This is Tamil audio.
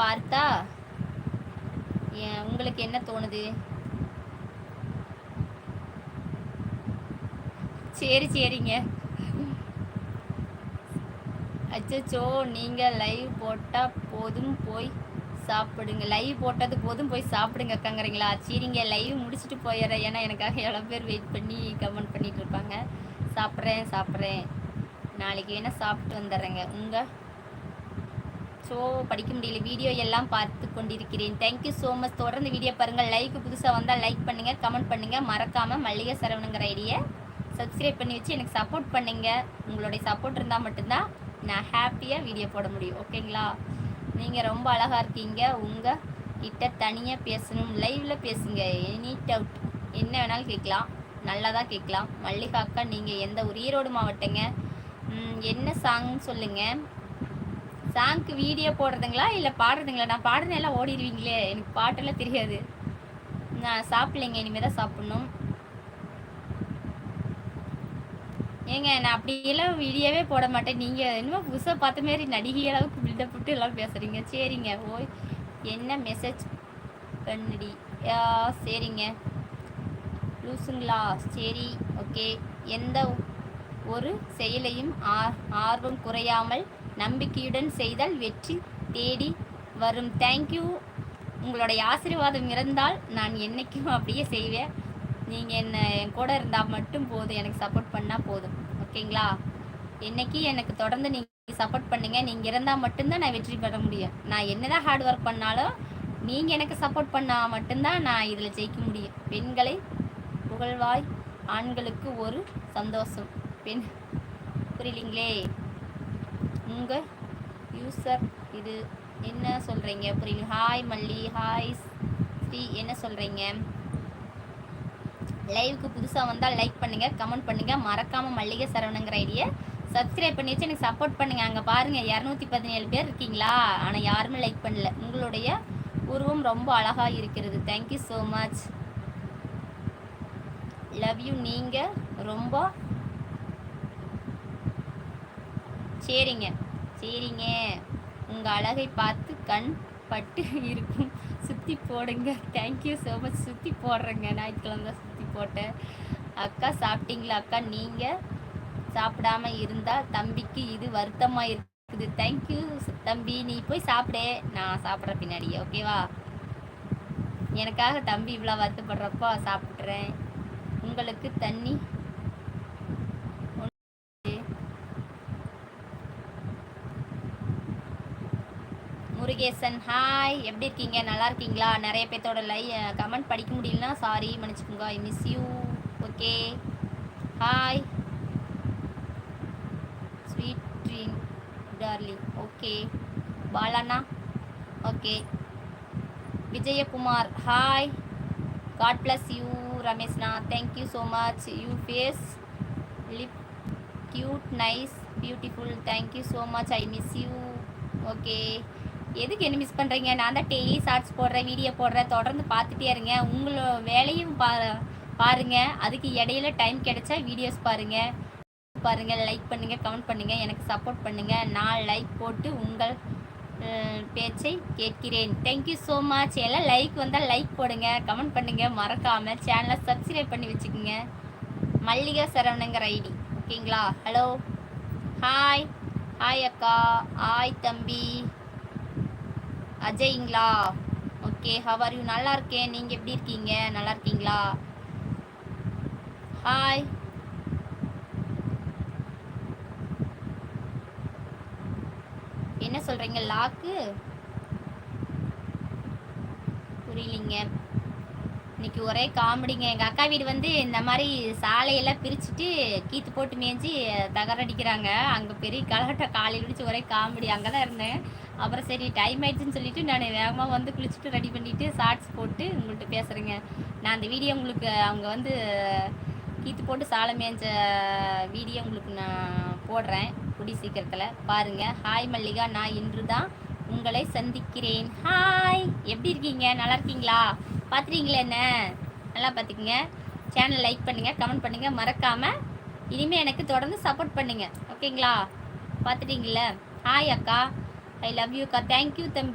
பார்த்தா? உங்களுக்கு என்ன தோணுது? சரி சரிங்க. அச்சோ நீங்கள் லைவ் போட்டால் போதும் போய் சாப்பிடுங்க. லைவ் போட்டது போதும் போய் சாப்பிடுங்க அக்காங்கிறீங்களா? சரிங்க லைவ் முடிச்சுட்டு போயிடுறேன். ஏன்னா எனக்காக எவ்வளோ பேர் வெயிட் பண்ணி கமெண்ட் பண்ணிட்டு இருப்பாங்க. சாப்பிட்றேன் சாப்பிட்றேன். நாளைக்கு வேணால் சாப்பிட்டு வந்துடுறேங்க. உங்கள் ஸோ படிக்க முடியல. வீடியோ எல்லாம் பார்த்து கொண்டிருக்கிறேன். தேங்க்யூ ஸோ மச் தொடர்ந்து வீடியோ பாருங்கள். லைக் புதுசாக வந்தால் லைக் பண்ணுங்கள் கமெண்ட் பண்ணுங்கள் மறக்காமல் மல்லிகை சரவணுங்கிற ஐடியை சப்ஸ்கிரைப் பண்ணி வச்சு எனக்கு சப்போர்ட் பண்ணுங்கள் உங்களுடைய சப்போர்ட் இருந்தால் மட்டும்தான் நான் ஹாப்பியாக வீடியோ போட முடியும். ஓகேங்களா நீங்கள் ரொம்ப அழகாக இருக்கீங்க. உங்கள் கிட்ட தனியாக பேசணும் லைவில் பேசுங்க. எனி டவுட் என்ன வேணாலும் கேட்கலாம். நல்லா தான் கேட்கலாம். மல்லிகா அக்கா நீங்கள் எந்த ஒரு ஈரோடு மாவட்டங்க. என்ன சாங்னு சொல்லுங்கள் சாங்க்கு வீடியோ போடுறதுங்களா? இல்லை பாடுறதுங்களா? நான் பாடுறது எல்லாம் ஓடிடுவீங்களே. எனக்கு பாட்டெல்லாம் தெரியாது. நான் சாப்பிடலைங்க. இனிமேல் தான் சாப்பிட்ணும். ஏங்க நான் அப்படியெல்லாம் வீடியோவே போட மாட்டேன். நீங்கள் இன்னும் புதுசாக பார்த்த மாரி நடிகை அளவுக்கு பில்டப் போட்டு எல்லாம் பேசுகிறீங்க சரிங்க. ஓய் என்ன மெசேஜ் பண்ணுடி? சரிங்க. லூசுங்களா? சரி ஓகே எந்த ஒரு செயலையும் ஆர்வம் குறையாமல் நம்பிக்கையுடன் செய்தால் வெற்றி தேடி வரும். தேங்க்யூ உங்களுடைய ஆசீர்வாதம் இருந்தால் நான் என்றைக்கும் அப்படியே செய்வேன். நீங்கள் என்ன என் கூட இருந்தால் மட்டும் போதும். எனக்கு சப்போர்ட் பண்ணால் போதும். ஓகேங்களா என்னைக்கு எனக்கு தொடர்ந்து நீங்கள் சப்போர்ட் பண்ணுங்கள் நீங்கள் இருந்தால் மட்டும்தான் நான் வெற்றி பெற முடியும். நான் என்னதான் ஹார்ட் ஒர்க் பண்ணாலும் நீங்கள் எனக்கு சப்போர்ட் பண்ணால் மட்டும்தான் நான் இதில் ஜெயிக்க முடியும். பெண்களை புகழ்வாய். ஆண்களுக்கு ஒரு சந்தோஷம். பெண் புரியலிங்களே உங்கள் யூசர் இது என்ன சொல்கிறீங்க புரியல ஹாய் மல்லி. ஹாய் ஸ்ரீ. என்ன சொல்கிறீங்க லைவுக்கு புதுசாக வந்தால் லைக் பண்ணுங்கள் கமெண்ட் பண்ணுங்கள் மறக்காமல் மல்லிகை சரவணுங்கிற ஐடியை சப்ஸ்கிரைப் பண்ணி வச்சு எனக்கு சப்போர்ட் பண்ணுங்கள் அங்கே பாருங்கள் இரநூத்தி பதினேழு பேர் இருக்கீங்களா? ஆனால் யாருமே லைக் பண்ணல. உங்களுடைய உருவம் ரொம்ப அழகாக இருக்கிறது. Thank you so much love you நீங்கள் ரொம்ப சரிங்க. சரிங்க. உங்கள் அழகை பார்த்து கண் பட்டு இருக்கும். சுற்றி போடுங்க. தேங்க்யூ ஸோ மச் சுற்றி போடுறேங்க. ஞாயிற்றுக்கிழமை தான் சுற்றி போட்டேன். அக்கா சாப்பிட்டீங்களா அக்கா? நீங்கள் சாப்பிடாம இருந்தால் தம்பிக்கு இது வருத்தமாக இருக்குது. தேங்க்யூ தம்பி நீ போய் சாப்பிடு. நான் சாப்பிட்ற பின்னாடி ஓகேவா எனக்காக தம்பி இவ்வளோ வருத்தப்படுறப்போ சாப்பிட்றேன் உங்களுக்கு தண்ணி முருகேசன் ஹாய் எப்படி இருக்கீங்க? நல்லா இருக்கீங்களா? நிறைய பேர்த்தோட லை கமெண்ட் படிக்க முடியலனா சாரி மன்னிச்சுக்கோங்க. I miss you okay hi sweet dream darling okay பாலாண்ணா. Okay Vijayakumar hi god bless you ரமேஷ்னா thank you so much you face lip cute nice beautiful thank you so much I miss you okay எதுக்கு என்ன மிஸ் பண்ணுறீங்க நான் தான் டெய்லி ஷார்ட்ஸ் போடுறேன் வீடியோ போடுறேன் தொடர்ந்து பார்த்துட்டே இருங்க. உங்களோட வேலையும் பா பாருங்கள் அதுக்கு இடையில டைம் கிடைச்சா வீடியோஸ் பாருங்கள் பாருங்கள் லைக் பண்ணுங்கள் கமெண்ட் பண்ணுங்கள் எனக்கு சப்போர்ட் பண்ணுங்கள் நான் லைக் போட்டு உங்கள் பேச்சை கேட்கிறேன். தேங்க்யூ ஸோ மச் எல்லாம் லைக் வந்தால் லைக் போடுங்க கமெண்ட் பண்ணுங்கள் மறக்காமல் சேனலை சப்ஸ்கிரைப் பண்ணி வச்சுக்கோங்க. மல்லிகா சரவணங்கிற ஐடி. ஓகேங்களா ஹலோ ஹாய் ஹாய் அக்கா. ஹாய் தம்பி. அஜய்ங்களா? ஓகே ஹவ் ஆர் யூ நல்லா இருக்கேன். நீங்கள் எப்படி இருக்கீங்க? நல்லா இருக்கீங்களா? ஹாய் என்ன சொல்கிறீங்க லாக்கு புரியலிங்க. இன்னைக்கு ஒரே காமெடிங்க. எங்கள் அக்கா வீடு வந்து இந்த மாதிரி சாலையெல்லாம் பிரிச்சுட்டு கீத்து போட்டு மேய்ஞ்சி தகரடிக்கிறாங்க அங்கே பெரிய கலகட்டம் காலையில் பிடிச்சி ஒரே காமெடி. அங்கே தான் இருந்தேன். அப்புறம் சரி டைம் ஆயிடுச்சுன்னு சொல்லிட்டு நான் வேகமாக வந்து குளிச்சுட்டு ரெடி பண்ணிவிட்டு ஷார்ட்ஸ் போட்டு உங்கள்கிட்ட பேசுகிறேங்க நான் அந்த வீடியோ உங்களுக்கு அவங்க வந்து கீத்து போட்டு சாலை மேய்ஞ்ச வீடியோ உங்களுக்கு நான் போடுறேன். குடி சீக்கிரத்தில். பாருங்கள் ஹாய் மல்லிகா. நான் இன்று தான் உங்களை சந்திக்கிறேன். ஹாய் எப்படி இருக்கீங்க? நல்லா இருக்கீங்களா? பார்த்துட்டீங்களே என்ன? நல்லா பார்த்துக்குங்க சேனல் லைக் பண்ணுங்கள் கமெண்ட் பண்ணுங்கள் மறக்காமல் இனிமேல் எனக்கு தொடர்ந்து சப்போர்ட் பண்ணுங்கள் ஓகேங்களா பார்த்துட்டீங்கள ஹாய் அக்கா. ஐ லவ் யூ அக்கா. தேங்க்யூ தம்பி.